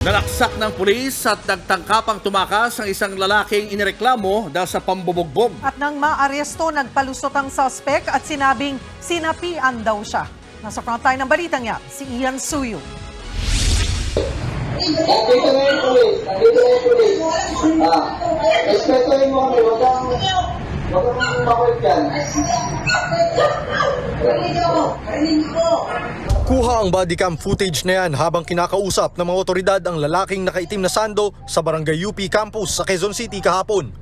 Nalaksak ng pulis at nagtangkapang tumakas ang isang lalaking inireklamo dahil sa pambubugbog. At nang maaresto, nagpalusot ang suspect at sinabing sinapian daw siya. Nasa frontline ng balitang yan, si Ian Suyo. Nandito na yung pulis. Nandito na yung pulis. Ah, respetuhin mo kami. Huwag kang, huwag kang makulit dyan. Kuha ang bodycam footage na yan habang kinakausap ng mga otoridad ang lalaking nakaitim na sando sa Barangay UP Campus sa Quezon City kahapon.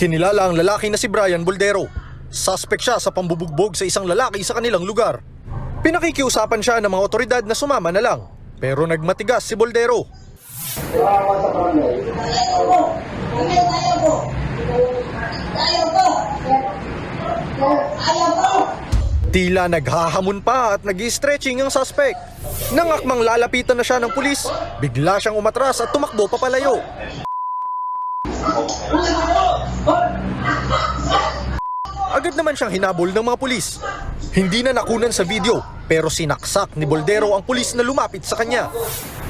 Kinilala ang lalaki na si Brian Boldero. Suspect siya sa pambubugbog sa isang lalaki sa kanilang lugar. Pinakikiusapan siya ng mga otoridad na sumama na lang. Pero nagmatigas si Boldero. Kawawa sa barangay. Tila naghahamon pa at nag stretching ang suspect. Nang akmang lalapitan na siya ng pulis, bigla siyang umatras at tumakbo papalayo. Agad naman siyang hinabol ng mga pulis. Hindi na nakunan sa video pero sinaksak ni Boldero ang pulis na lumapit sa kanya.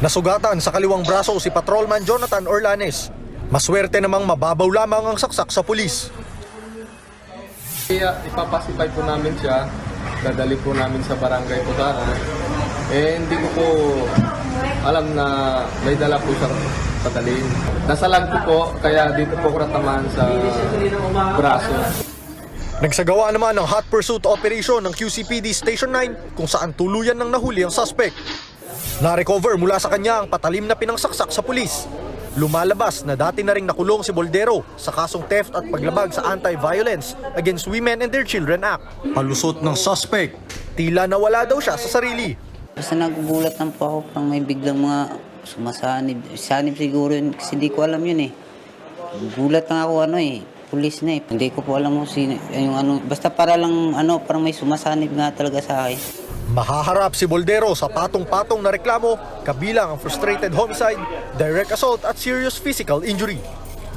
Nasugatan sa kaliwang braso si Patrolman Jonathan Orlanes. Maswerte namang mababaw lamang ang saksak sa pulis. Kaya ipapasipay po namin siya, dadali po namin sa barangay Putara. Eh, hindi ko po alam na may dala po siyang padalhin. Nasalag ko po, kaya dito po ko natamaan sa braso. Nagsagawa naman ng hot pursuit operation ng QCPD Station 9 kung saan tuluyan ng nahuli ang suspect. Na-recover mula sa kanya ang patalim na pinangsaksak sa pulis. Lumalabas na dati na ring nakulong si Boldero sa kasong theft at paglabag sa Anti-Violence Against Women and Their Children Act. Palusot ng suspect, tila nawala daw siya sa sarili. Basta nagugulat lang po ako parang may biglang mga sumasanib. Sanib siguro yun kasi hindi ko alam yun eh. Gulat lang ako ano eh. Pulis na eh. Hindi ko po alam kung sino, yung ano. Basta para lang ano, parang may sumasanib nga talaga sa akin. Mahaharap si Boldero sa patong-patong na reklamo kabilang ang frustrated homicide, direct assault at serious physical injury.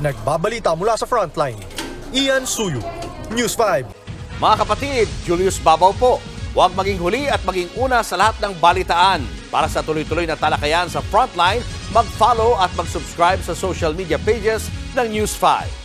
Nagbabalita mula sa frontline. Ian Suyu, News 5. Mga kapatid, Julius Babaw po. Huwag maging huli at maging una sa lahat ng balitaan. Para sa tuloy-tuloy na talakayan sa Frontline, mag-follow at mag-subscribe sa social media pages ng News 5.